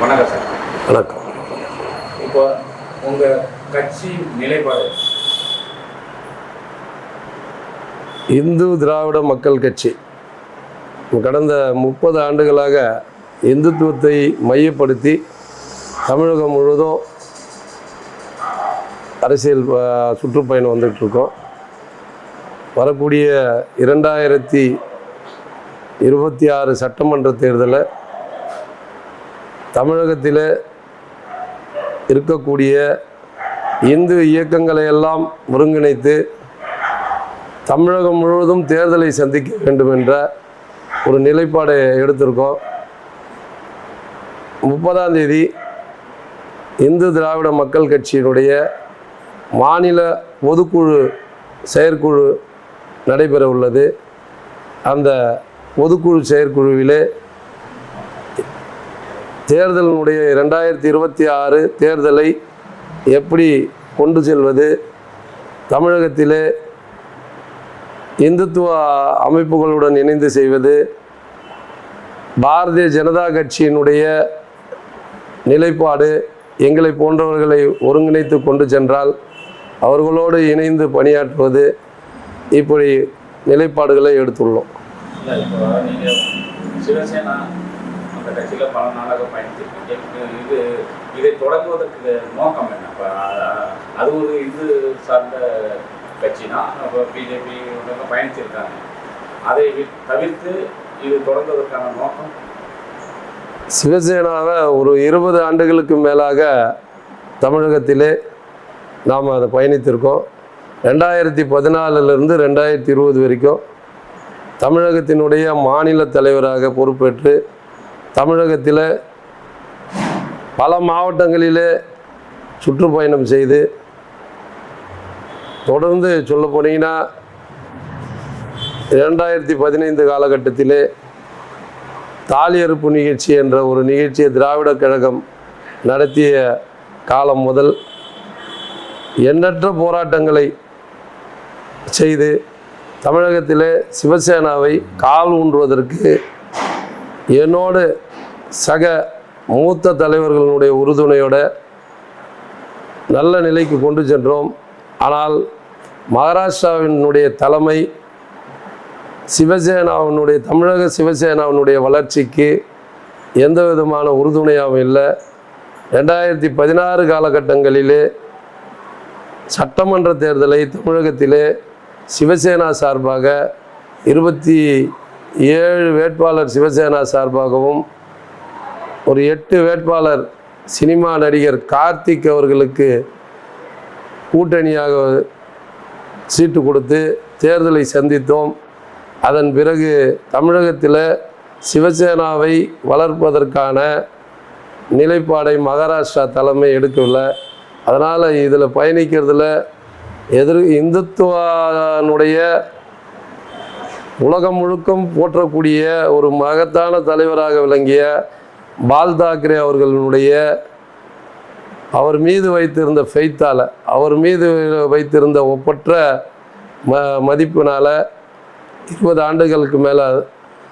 வணக்கம் சார். வணக்கம். இப்போ உங்கள் கட்சி நிலைப்பாடு. இந்து திராவிட மக்கள் கட்சி. கடந்த முப்பது ஆண்டுகளாக இந்துத்துவத்தை மையப்படுத்தி தமிழகம் முழுவதும் அரசியல் சுற்றுப்பயணம் வந்துட்டு இருக்கோம் வரக்கூடிய இரண்டாயிரத்தி இருபத்தி ஆறு சட்டமன்ற தேர்தலை தமிழகத்தில் இருக்கக்கூடிய இந்து இயக்கங்களை எல்லாம் ஒருங்கிணைத்து தமிழகம் முழுவதும் தேர்தலை சந்திக்க வேண்டும் என்ற ஒரு நிலைப்பாடை எடுத்திருக்கோம். முப்பதாம் தேதி இந்து திராவிட மக்கள் கட்சியினுடைய மாநில பொதுக்குழு செயற்குழு நடைபெற உள்ளது அந்த பொதுக்குழு செயற்குழுவிலே தேர்தலினுடைய ரெண்டாயிரத்தி இருபத்தி ஆறு தேர்தலை எப்படி கொண்டு செல்வது? தமிழகத்திலே இந்துத்துவ அமைப்புகளுடன் இணைந்து செய்வது பாரதிய ஜனதா கட்சியினுடைய நிலைப்பாடு எங்களை போன்றவர்களை ஒருங்கிணைத்து கொண்டு சென்றால் அவர்களோடு இணைந்து பணியாற்றுவது இப்படி நிலைப்பாடுகளை எடுத்துள்ளோம் இல்லை இப்போ நீங்கள் சிவசேனா அந்த கட்சியில் பல நாளாக பயணிச்சிருக்கீங்க இது இதை தொடங்குவதற்கு நோக்கம் என்ன? இப்போ அது ஒரு இது சார்ந்த கட்சினா இப்போ பிஜேபி பயணிச்சிருக்காங்க அதை தவிர்த்து இது தொடங்குவதற்கான நோக்கம்? சிவசேனாவை ஒரு இருபது ஆண்டுகளுக்கு மேலாக தமிழகத்திலே நாம் அதை பயணித்திருக்கோம். ரெண்டாயிரத்தி பதினாலிருந்து ரெண்டாயிரத்தி இருபது வரைக்கும் தமிழகத்தினுடைய மாநில தலைவராக பொறுப்பேற்று தமிழகத்தில் பல மாவட்டங்களிலே சுற்றுப்பயணம் செய்து தொடர்ந்து சொல்ல போனீங்கன்னா இரண்டாயிரத்தி பதினைந்து காலகட்டத்திலே தாலி அறுப்பு நிகழ்ச்சி என்ற ஒரு நிகழ்ச்சியை திராவிட கழகம் நடத்திய காலம் முதல் எண்ணற்ற போராட்டங்களை செய்து தமிழகத்திலே சிவசேனாவை கால் ஊன்றுவதற்கு என்னோடு சக மூத்த தலைவர்களுடைய உறுதுணையோட நல்ல நிலைக்கு கொண்டு சென்றோம். ஆனால் மகாராஷ்டிராவினுடைய தலைமை சிவசேனாவினுடைய தமிழக சிவசேனாவினுடைய வளர்ச்சிக்கு எந்த விதமான உறுதுணையாகவும் இல்லை. ரெண்டாயிரத்தி பதினாறு காலகட்டங்களிலே சட்டமன்ற தேர்தலை தமிழகத்திலே சிவசேனா சார்பாக இருபத்தி ஏழு வேட்பாளர் சிவசேனா சார்பாகவும் ஒரு எட்டு வேட்பாளர் சினிமா நடிகர் கார்த்திக் அவர்களுக்கு கூட்டணியாக சீட்டு கொடுத்து தேர்தலை சந்தித்தோம். அதன் பிறகு தமிழகத்தில் சிவசேனாவை வளர்ப்பதற்கான நிலைப்பாடை மகாராஷ்டிரா தலைமை எடுக்கவில்லை. அதனால் இதில் பயணிக்கிறதுல எதிர் இந்துத்துவனுடைய உலகம் முழுக்கும் போற்றக்கூடிய ஒரு மகத்தான தலைவராக விளங்கிய பால் தாக்கரே அவர்களுடைய அவர் மீது வைத்திருந்த ஃபெய்த்தால் அவர் மீது வைத்திருந்த ஒப்பற்ற ம மதிப்பினால் இருபது ஆண்டுகளுக்கு மேலே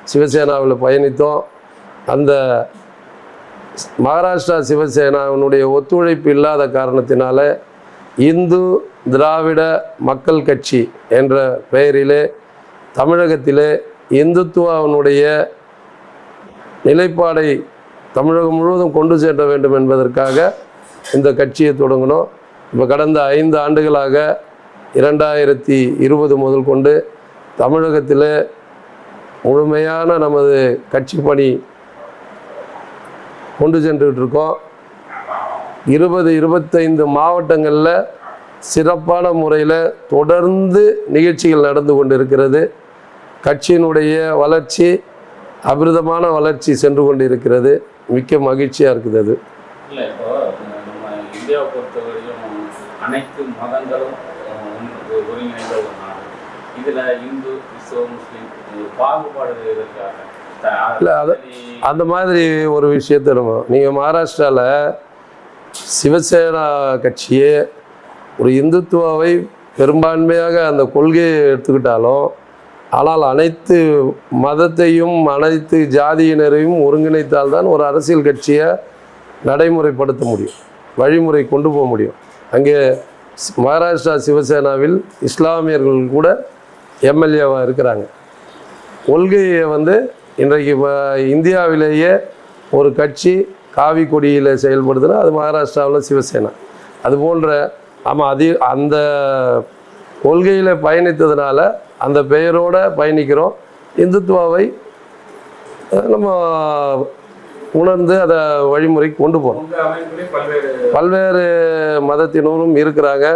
சிவசேனாவில் பயணித்தோம். அந்த மகாராஷ்டிரா சிவசேனாவினுடைய ஒத்துழைப்பு இல்லாத காரணத்தினால இந்து திராவிட மக்கள் கட்சி என்ற பெயரிலே தமிழகத்தில் இந்துத்துவாவினுடைய நிலைப்பாடை தமிழகம் முழுவதும் கொண்டு சேர்க்க வேண்டும் என்பதற்காக இந்த கட்சியை தொடங்கினோம். இப்போ கடந்த ஐந்து ஆண்டுகளாக இரண்டாயிரத்தி இருபது முதல் கொண்டு தமிழகத்தில் முழுமையான நமது கட்சி பணி கொண்டு சென்றுட்டு இருக்கோம். இருபது இருபத்தைந்து மாவட்டங்களில் சிறப்பான முறையில் தொடர்ந்து நிகழ்ச்சிகள் நடந்து கொண்டு இருக்கிறது கட்சியினுடைய வளர்ச்சி அபிரிதமான வளர்ச்சி சென்று கொண்டிருக்கிறது. மிக்க மகிழ்ச்சியாக இருக்குது அது. இல்லை இப்போ நம்ம இந்தியாவை பொறுத்தவரையும் அனைத்து மதங்களும் அஹ், ஒன்று- ஒருங்கிணைந்த ஒரு நாடு இதில் இந்து கிறிஸ்தவ முஸ்லீம் இது பாகுபாடு எதற்காக? த- இல்ல, அது- அந்த மாதிரி ஒரு விஷயத்தை நம்ம நீங்கள் மகாராஷ்டிராவில் சிவசேனா கட்சியே ஒரு இந்துத்துவாவை பெரும்பான்மையாக அந்த கொள்கையை எடுத்துக்கிட்டாலும் ஆனால் அனைத்து மதத்தையும் அனைத்து ஜாதியினரையும் ஒருங்கிணைத்தால்தான் ஒரு அரசியல் கட்சியை நடைமுறைப்படுத்த முடியும் வழிமுறை கொண்டு போக முடியும். அங்கே மகாராஷ்டிரா சிவசேனாவில் இஸ்லாமியர்கள் கூட எம்எல்ஏவாக இருக்கிறாங்க. கொள்கையை வந்து இன்றைக்கு இந்தியாவிலேயே ஒரு கட்சி காவி கொடியில் செயல்படுதுன்னா அது மகாராஷ்டிராவில் சிவசேனா. அது போன்ற ஆமாம் அது அந்த கொள்கையில் பயணித்ததுனால அந்த பெயரோட பயணிக்கிறோம். இந்துத்துவாவை நம்ம உணர்ந்து அதை வழிமுறைக்கு கொண்டு போகிறோம் பல்வேறு மதத்தினரும் இருக்கிறாங்க.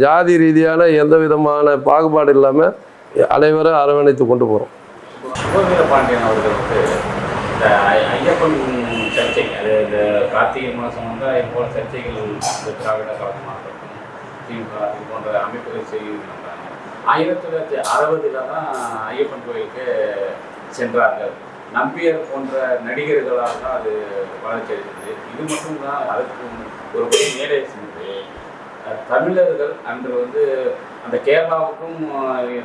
ஜாதி ரீதியான எந்த விதமான பாகுபாடு இல்லாமல் அனைவரும் அரவணைத்து கொண்டு போகிறோம் சிவவீர பாண்டியன் அவர்கள் வந்து இந்த ஐ- ஐயப்பன் சர்ச்சை அது இந்த கார்த்திகை மாதம் வந்து இது போல சர்ச்சைகள் திராவிட கழகமாகட்டும் திமுக இது போன்ற அமைப்புகள் செய்கிறாங்க ஆயிரத்தி தொள்ளாயிரத்தி அறுபதுல தான் ஐயப்பன் கோயிலுக்கு சென்றார்கள். நம்பியர் போன்ற நடிகர்களால் தான் அது வளர்ச்சி அடைந்தது. இது மட்டும் தான் அதுக்கு ஒரு படி மேலே சென்று தமிழர்கள் அன்று வந்து அந்த கேரளாவுக்கும்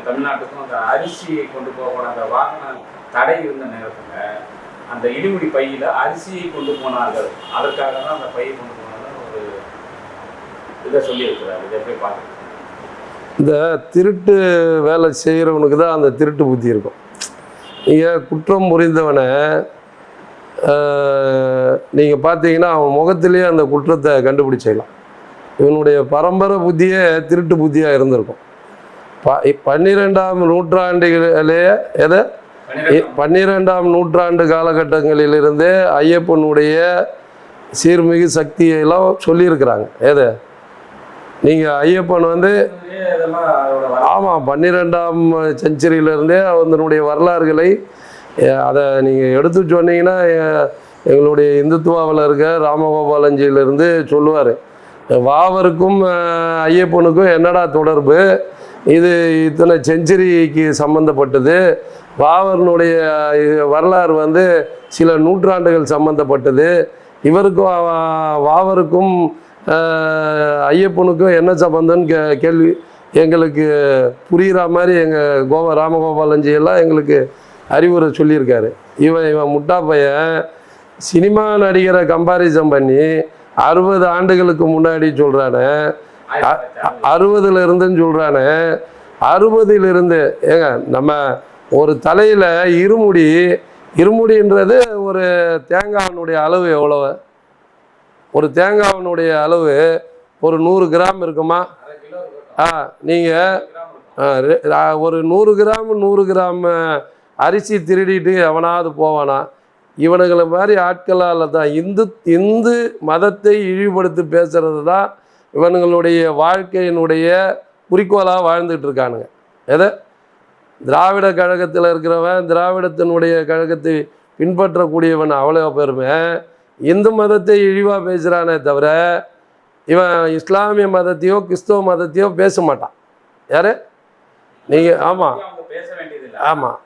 தமிழ்நாட்டுக்கும் அந்த அரிசி கொண்டு போகக்கூடாத அந்த வாகன தடை இருந்த நேரத்தில் அந்த இடிமுடி பையில் அரிசியை கொண்டு போனார்கள். அதற்காக தான் அந்த பையை கொண்டு போனார்கள். ஒரு இதை சொல்லியிருக்கிறார். இதை போய் பார்த்துருக்கோம் இந்த திருட்டு வேலை செய்கிறவனுக்கு தான் அந்த திருட்டு புத்தி இருக்கும். நீங்கள் குற்றம் புரிந்தவனை நீங்கள் பார்த்தீங்கன்னா அவன் முகத்திலேயே அந்த குற்றத்தை கண்டுபிடிச்சிடலாம். இவனுடைய பரம்பரை புத்தியே திருட்டு புத்தியாக இருந்திருக்கும். ப பன்னிரெண்டாம் நூற்றாண்டுகளிலேயே எதை? பன்னிரெண்டாம் நூற்றாண்டு காலகட்டங்களிலிருந்தே ஐயப்பனுடைய சீர்மிகு சக்தியெல்லாம் சொல்லியிருக்கிறாங்க. எதை? நீங்கள் ஐயப்பன் வந்து ஆமாம் பன்னிரெண்டாம் செஞ்சுரியிலேருந்தே அதனுடைய வரலாறுகளை அதை நீங்கள் எடுத்து சொன்னீங்கன்னா எங்களுடைய இந்துத்துவாவில் இருக்க ராமகோபாலஞ்சியிலேருந்து சொல்லுவார் வாவருக்கும் ஐயப்பனுக்கும் என்னடா தொடர்பு? இது இத்தனை செஞ்சுரிக்கு சம்மந்தப்பட்டது வாவரனுடைய வரலாறு வந்து சில நூற்றாண்டுகள் சம்மந்தப்பட்டது இவருக்கும் வாவருக்கும் ஐயப்பனுக்கும் என்ன சம்பந்தம்னு கே கேள்வி எங்களுக்கு புரிகிற மாதிரி எங்கள் கோவ ராமகோபாலஞ்சி எல்லாம் எங்களுக்கு அறிவுரை சொல்லியிருக்காரு. இவன் இவன் முட்டா பையன் சினிமா நடிகரை கம்பாரிசன் பண்ணி அறுபது ஆண்டுகளுக்கு முன்னாடி சொல்கிறானே அறுபதுல இருந்துன்னு சொல்கிறானே அறுபதிலிருந்து ஏங்க நம்ம ஒரு தலையில் இருமுடி இருமுடின்றது ஒரு தேங்காயினுடைய அளவு எவ்வளவு? ஒரு தேங்காவினுடைய அளவு ஒரு நூறு கிராம் இருக்குமா? ஆ நீங்கள் ஒரு நூறு கிராம் நூறு கிராம் அரிசி திருடிட்டு எவனாவது போவானா? இவனுங்களை மாதிரி ஆட்களால் தான் இந்து இந்து மதத்தை இழிவுபடுத்தி பேசுகிறது தான் இவனுங்களுடைய வாழ்க்கையினுடைய குறிக்கோளாக வாழ்ந்துட்டு இருக்கானுங்க. எதை? திராவிட கழகத்தில் இருக்கிறவன் திராவிடத்தினுடைய கழகத்தை பின்பற்றக்கூடியவன் அவ்வளோ பெருமை. இந்து மதத்தை இழிவாக பேசுகிறானே தவிர இவன் இஸ்லாமிய மதத்தையோ கிறிஸ்தவ மதத்தையோ பேச மாட்டான் யாரு நீங்கள் ஆமாம் ஆமாம்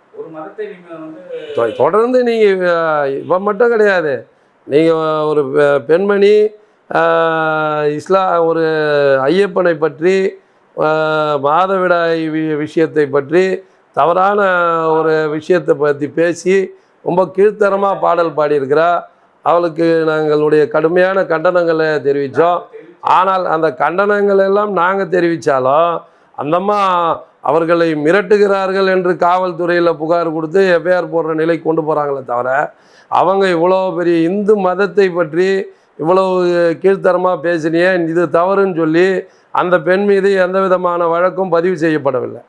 தொடர்ந்து நீங்கள் இவன் மட்டும் கிடையாது. நீங்கள் ஒரு பெ- பெண்மணி இஸ்லா ஒரு ஐயப்பனை பற்றி மாதவிடாய் வி- விஷயத்தை பற்றி தவறான ஒரு விஷயத்தை பற்றி பேசி ரொம்ப கீழ்த்தரமாக பாடல் பாடியிருக்கிறா. அவளுக்கு நாங்களுடைய கடுமையான கண்டனங்களை தெரிவித்தோம். ஆனால் அந்த கண்டனங்கள் எல்லாம் நாங்கள் தெரிவித்தாலும் அந்தம்மா அவர்களை மிரட்டுகிறார்கள் என்று காவல்துறையில் புகார் கொடுத்து எஃப்ஐஆர் போடுற நிலை கொண்டு போகிறாங்களே தவிர அவங்க இவ்வளோ பெரிய இந்து மதத்தை பற்றி இவ்வளவு கீழ்த்தரமாக பேசினியே இது தவறுன்னு சொல்லி அந்த பெண் மீது எந்த விதமான வழக்கும் பதிவு செய்யப்படவில்லை.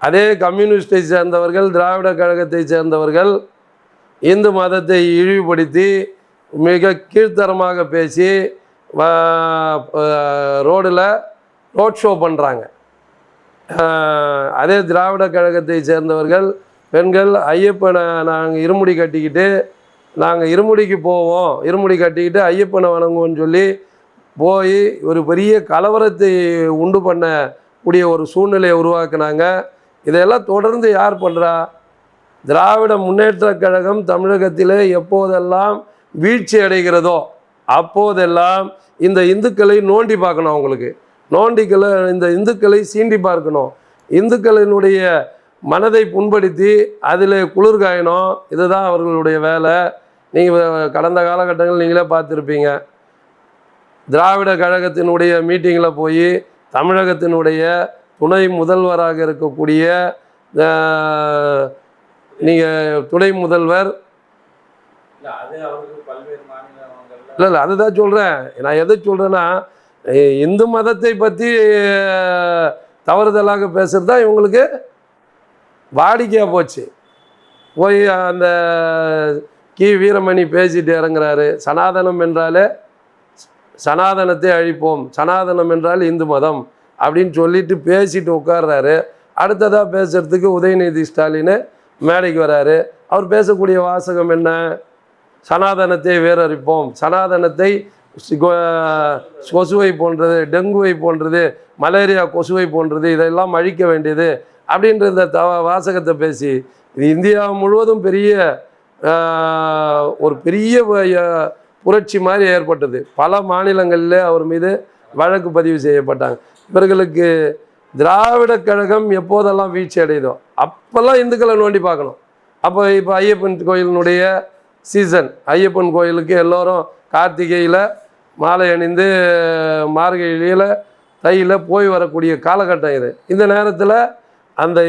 அதே கம்யூனிஸ்டை சேர்ந்தவர்கள் திராவிட கழகத்தை சேர்ந்தவர்கள் இந்து மதத்தை இழிவுபடுத்தி மிக கீழ்த்தரமாக பேசி ரோடில் ரோட் ஷோ பண்ணுறாங்க அதே திராவிட கழகத்தை சேர்ந்தவர்கள் பெண்கள் ஐயப்பனை நாங்கள் இருமுடி கட்டிக்கிட்டு நாங்கள் இருமுடிக்கு போவோம் இருமுடி கட்டிக்கிட்டு ஐயப்பனை வணங்குவோம்னு சொல்லி போய் ஒரு பெரிய கலவரத்தை உண்டு பண்ணக்கூடிய ஒரு சூழ்நிலையை உருவாக்குனாங்க. இதையெல்லாம் தொடர்ந்து யார் பண்ணுறா திராவிட முன்னேற்றக் கழகம் தமிழகத்திலே எப்போதெல்லாம் வீழ்ச்சி அடைகிறதோ அப்போதெல்லாம் இந்த இந்துக்களை நோண்டி பார்க்கணும் அவங்களுக்கு. நோண்டிக்களை இந்த இந்துக்களை சீண்டி பார்க்கணும். இந்துக்களினுடைய மனதை புண்படுத்தி அதில் குளிர் காயணும். இதுதான் அவர்களுடைய வேலை. நீங்கள் கடந்த காலகட்டங்கள் நீங்களே பார்த்துருப்பீங்க. திராவிட கழகத்தினுடைய மீட்டிங்கில் போய் தமிழகத்தினுடைய துணை முதல்வராக இருக்கக்கூடிய நீங்கள் துணை முதல்வர். இல்ல இல்லை இல்லை அதுதான் சொல்கிறேன் நான் எதை சொல்கிறேன்னா இந்து மதத்தை பற்றி தவறுதலாக பேசுகிறது தான் இவங்களுக்கு வாடிக்கையாக போச்சு. போய் அந்த கி. வீரமணி பேசிட்டு இறங்குறாரு. சனாதனம் என்றாலே சனாதனத்தை அழிப்போம். சனாதனம் என்றால் இந்து மதம் அப்படின்னு சொல்லிட்டு பேசிட்டு உட்கார்றாரு. அடுத்ததாக பேசுறதுக்கு உதயநிதி ஸ்டாலின் மேடைக்கு வராரு. அவர் பேசக்கூடிய வாசகம் என்ன? சனாதனத்தை வேரறிப்போம். சனாதனத்தை கொசுவை போன்றது டெங்குவை போன்றது மலேரியா கொசுவை போன்றது இதெல்லாம் அழிக்க வேண்டியது அப்படின்ற இந்த த வாசகத்தை பேசி இது இந்தியா முழுவதும் பெரிய ஒரு பெரிய புரட்சி மாதிரி ஏற்பட்டது. பல மாநிலங்களில் அவர் மீது வழக்கு பதிவு செய்யப்பட்டாங்க. இவர்களுக்கு திராவிட கழகம் எப்போதெல்லாம் வீழ்ச்சி அடையுதோ அப்போல்லாம் இந்துக்களை நோண்டி பார்க்கணும். அப்போ இப்போ ஐயப்பன் கோயிலினுடைய சீசன் ஐயப்பன் கோயிலுக்கு எல்லோரும் கார்த்திகையில் மாலை அணிந்து மார்கழியில் தையில் போய் வரக்கூடிய காலகட்டம் இது. இந்த நேரத்தில் அந்த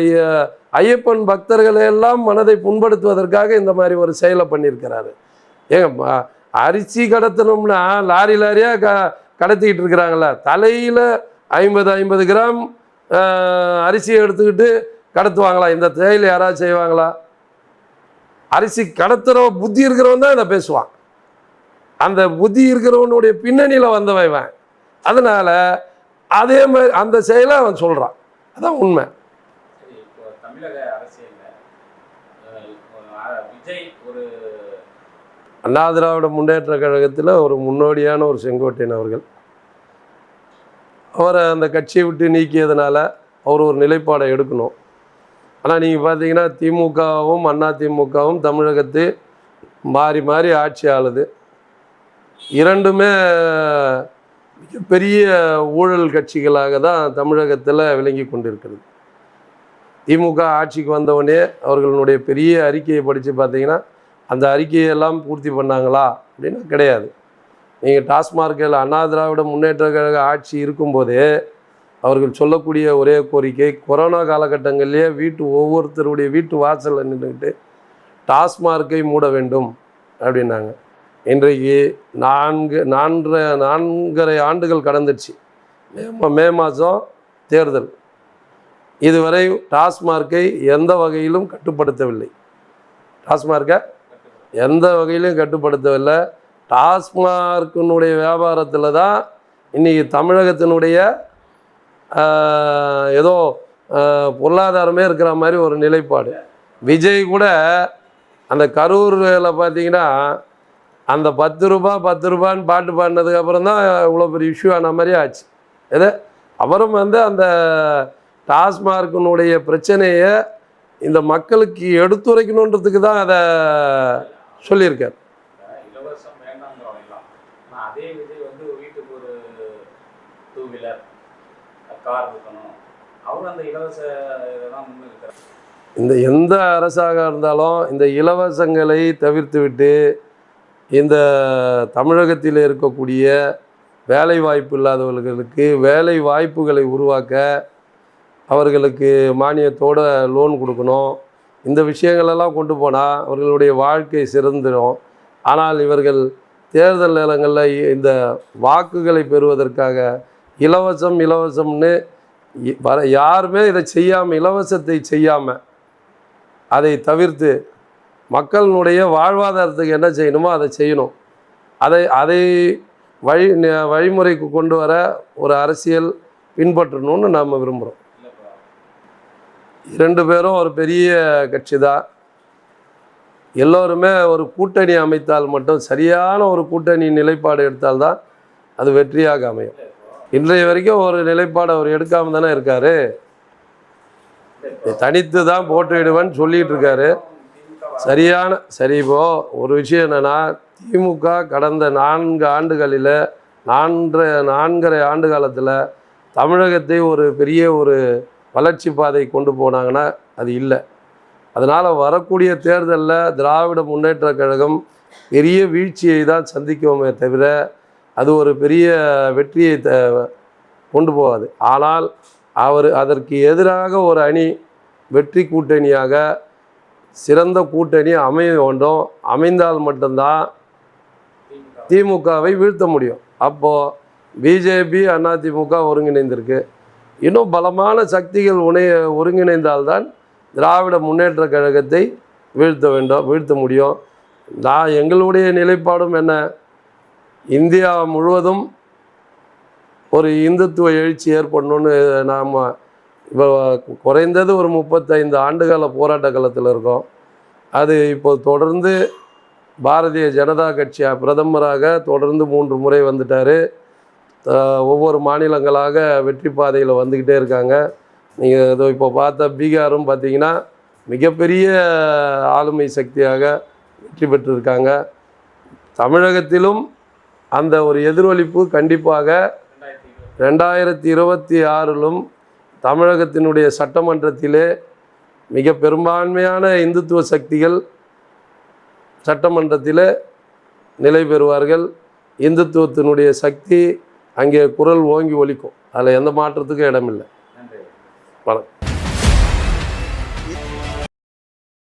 ஐயப்பன் பக்தர்களை எல்லாம் மனதை புண்படுத்துவதற்காக இந்த மாதிரி ஒரு செயலை பண்ணியிருக்கிறாரு. ஏங்க அரிசி கடத்தணும்னா லாரி லாரியாக க கடத்திக்கிட்டு இருக்கிறாங்கள? தலையில் ஐம்பது ஐம்பது கிராம் அரிசியை எடுத்துக்கிட்டு கடத்துவாங்களா? இந்த செயல் யாராவது செய்வாங்களா? அரிசி கடத்துகிற புத்தி இருக்கிறவன் தான் இதை பேசுவான். அந்த புத்தி இருக்கிறவனுடைய பின்னணியில் வந்தவன் இவன். அதனால அதே மாதிரி அந்த செயலை அவன் சொல்கிறான் அதான் உண்மை. அண்ணா திராவிட முன்னேற்ற கழகத்தில் ஒரு முன்னோடியான ஒரு செங்கோட்டையன் அவர்கள். அவரை அந்த கட்சியை விட்டு நீக்கியதுனால அவர் ஒரு நிலைப்பாடை எடுக்கணும். ஆனால் நீங்கள் பார்த்தீங்கன்னா திமுகவும் அண்ணா திமுகவும் தமிழகத்து மாறி மாறி ஆட்சி ஆளுது. இரண்டுமே மிகப்பெரிய ஊழல் கட்சிகளாக தான் தமிழகத்தில் விளங்கி கொண்டிருக்கிறது. திமுக ஆட்சிக்கு வந்தவொடனே அவர்களுடைய பெரிய அறிக்கையை படித்து பார்த்தீங்கன்னா அந்த அறிக்கையெல்லாம் பூர்த்தி பண்ணாங்களா? அப்படின்னா கிடையாது. நீங்கள் டாஸ்மார்க்கில் அண்ணா திராவிட முன்னேற்ற கழக ஆட்சி இருக்கும்போதே அவர்கள் சொல்லக்கூடிய ஒரே கோரிக்கை கொரோனா காலகட்டங்களிலே வீட்டு ஒவ்வொருத்தருடைய வீட்டு வாசலில் நின்றுக்கிட்டு டாஸ்மார்க்கை மூட வேண்டும் அப்படின்னாங்க. இன்றைக்கு நான்கு நான்கு நான்கரை ஆண்டுகள் கடந்துடுச்சு. மே மே மாதம் தேர்தல். இதுவரை டாஸ்மார்க்கை எந்த வகையிலும் கட்டுப்படுத்தவில்லை. டாஸ்மார்க்கை எந்த வகையிலும் கட்டுப்படுத்தவில்லை. டாஸ்மார்க்கினுடைய வியாபாரத்தில் தான் இன்றைக்கி தமிழகத்தினுடைய ஏதோ பொருளாதாரமே இருக்கிற மாதிரி ஒரு நிலைப்பாடு. விஜய் கூட அந்த கரூரில் பார்த்தீங்கன்னா அந்த பத்து ரூபா பத்து ரூபான்னு பாட்டு பாடினதுக்கப்புறம் தான் இவ்வளோ பெரிய இஷ்யூ ஆன மாதிரி ஆச்சு. எது? அவரும் வந்து அந்த டாஸ்மார்க்கினுடைய பிரச்சனையை இந்த மக்களுக்கு எடுத்துரைக்கணுன்றதுக்கு தான் அதை சொல்லியிருக்கார் அஹ், இலவசம் வேண்டாங்கிறவங்க எல்லாம் ஆனால் அதே விஜய் வந்து ஒரு வீட்டுக்கு ஒரு டூ வீலர் கார் இருக்கணும். அவர் அந்த இலவச இதெல்லாம் இந்த எந்த அரசாக இருந்தாலும் இந்த இலவசங்களை தவிர்த்துவிட்டு இந்த தமிழகத்தில் இருக்கக்கூடிய வேலை வாய்ப்பு இல்லாதவர்களுக்கு வேலை வாய்ப்புகளை உருவாக்க அவர்களுக்கு மானியத்தோட லோன் கொடுக்கணும். இந்த விஷயங்களெல்லாம் கொண்டு போனால் அவர்களுடைய வாழ்க்கை சிறந்துடும். ஆனால் இவர்கள் தேர்தல் நேரங்களில் இந்த வாக்குகளை பெறுவதற்காக இலவசம் இலவசம்னு வர யாருமே இதை செய்யாமல் இலவசத்தை செய்யாமல் அதை தவிர்த்து மக்களினுடைய வாழ்வாதாரத்துக்கு என்ன செய்யணுமோ அதை செய்யணும். அதை அதை வழி வழிமுறைக்கு கொண்டு வர ஒரு அரசியல் பின்பற்றணும்னு நாம் விரும்புகிறோம் இரண்டு பேரும் ஒரு பெரிய கட்சி தான் எல்லோருமே ஒரு கூட்டணி அமைத்தால் மட்டும் சரியான ஒரு கூட்டணி நிலைப்பாடு எடுத்தால்தான் அது வெற்றியாக அமையும். இன்றைய வரைக்கும் ஒரு நிலைப்பாடு அவர் எடுக்காம தானே இருக்காரு. தனித்து தான் போட்டுவிடுவேன் சொல்லிட்டு இருக்காரு. சரியான சரி இப்போ ஒரு விஷயம் என்னன்னா திமுக கடந்த நான்கு ஆண்டுகளில் நான்கு நான்கரை ஆண்டு காலத்தில் தமிழகத்தை ஒரு பெரிய ஒரு வளர்ச்சி பாதை கொண்டு போனாங்கன்னா அது இல்லை. அதனால் வரக்கூடிய தேர்தலில் திராவிட முன்னேற்றக் கழகம் பெரிய வீழ்ச்சியை தான் சந்திக்குவோமே தவிர அது ஒரு பெரிய வெற்றியை த கொண்டு போகாது. ஆனால் அவர் அதற்கு எதிராக ஒரு அணி வெற்றி கூட்டணியாக சிறந்த கூட்டணி அமைய வேண்டும். அமைந்தால் மட்டும்தான் திமுகவை வீழ்த்த முடியும். அப்போது பிஜேபி அதிமுக ஒருங்கிணைந்திருக்கு. இன்னும் பலமான சக்திகள் உணைய ஒருங்கிணைந்தால்தான் திராவிட முன்னேற்ற கழகத்தை வீழ்த்த வேண்டும் வீழ்த்த முடியும். நான் எங்களுடைய நிலைப்பாடும் என்ன? இந்தியா முழுவதும் ஒரு இந்துத்துவ எழுச்சி ஏற்படணும்னு நாம் இப்போ குறைந்தது ஒரு முப்பத்தைந்து ஆண்டுகால போராட்ட காலத்தில் இருக்கோம். அது இப்போ தொடர்ந்து பாரதிய ஜனதா கட்சி பிரதமராக தொடர்ந்து மூன்று முறை வந்துட்டார். ஒவ்வொரு மாநிலங்களாக வெற்றி பாதையில் வந்துக்கிட்டே இருக்காங்க. நீங்கள் இதோ இப்போ பார்த்த பீகாரும் பார்த்தீங்கன்னா மிகப்பெரிய ஆளுமை சக்தியாக வெற்றி பெற்றிருக்காங்க. தமிழகத்திலும் அந்த ஒரு எதிரொலிப்பு கண்டிப்பாக ரெண்டாயிரத்தி இருபது ரெண்டாயிரத்தி இருபத்தி ஆறிலும் தமிழகத்தினுடைய சட்டமன்றத்திலே மிக பெரும்பான்மையான இந்துத்துவ சக்திகள் சட்டமன்றத்தில் நிலை பெறுவார்கள். இந்துத்துவத்தினுடைய சக்தி அங்கே குரல் ஓங்கி ஒலிக்கும். அதில் எந்த மாற்றத்துக்கும் இடமில்லை. வணக்கம்.